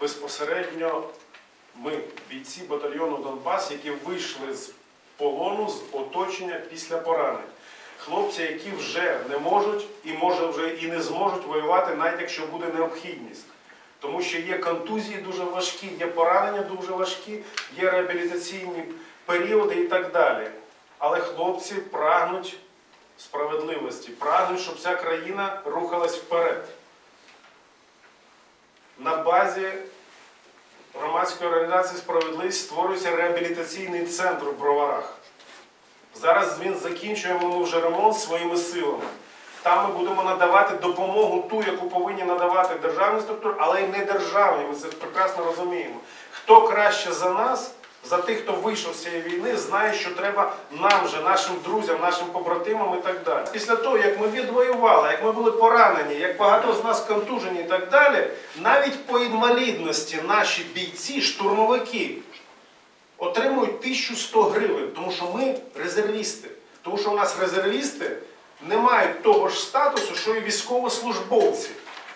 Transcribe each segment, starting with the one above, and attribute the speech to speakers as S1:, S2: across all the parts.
S1: безпосередньо ми, бійці батальйону Донбас, які вийшли з полону, з оточення після поранень. Хлопці, які вже не можуть і може вже і не зможуть воювати, навіть якщо буде необхідність. Тому що є контузії дуже важкі, є поранення дуже важкі, є реабілітаційні періоди і так далі. Але хлопці прагнуть справедливості, прагнуть, щоб вся країна рухалась вперед. На базі громадської організації Справедливість створюється реабілітаційний центр у Броварах. Зараз він закінчуємо ми вже ремонт своїми силами. Там ми будемо надавати допомогу ту, яку повинні надавати державні структури, але й не державні. Ми це прекрасно розуміємо. Хто краще за нас, за тих, хто вийшов з цієї війни, знає, що треба нам же, нашим друзям, нашим побратимам і так далі. Після того, як ми відвоювали, як ми були поранені, як багато з нас контужені і так далі, навіть по інвалідності наші бійці, штурмовики, отримують 1100 гривень, тому що ми резервісти. Тому що у нас резервісти не мають того ж статусу, що і військовослужбовці.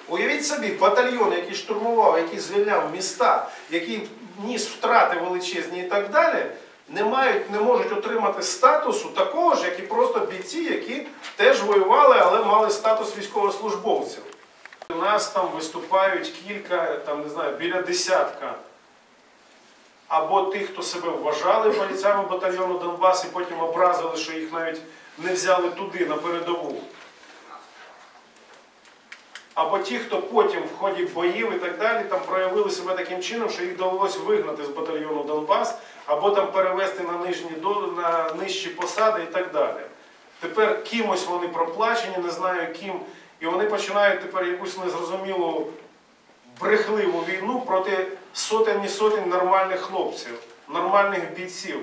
S1: Уявіть собі, батальйон, який штурмував, який звільняв міста, який ніс втрати величезні і так далі, не мають, не можуть отримати статусу такого ж, як і просто бійці, які теж воювали, але мали статус військовослужбовців. У нас там виступають кілька, там не знаю, біля десятка або тих, хто себе вважали бойцями батальйону Донбас і потім образили, що їх навіть не взяли туди, на передову. Або ті, хто потім в ході боїв і так далі там проявили себе таким чином, що їх довелося вигнати з батальйону Донбас, або там перевести на нижні на нижчі посади і так далі. Тепер кимось вони проплачені, не знаю ким, і вони починають тепер якусь незрозумілу брехливу війну проти сотень і сотень нормальних хлопців, нормальних бійців.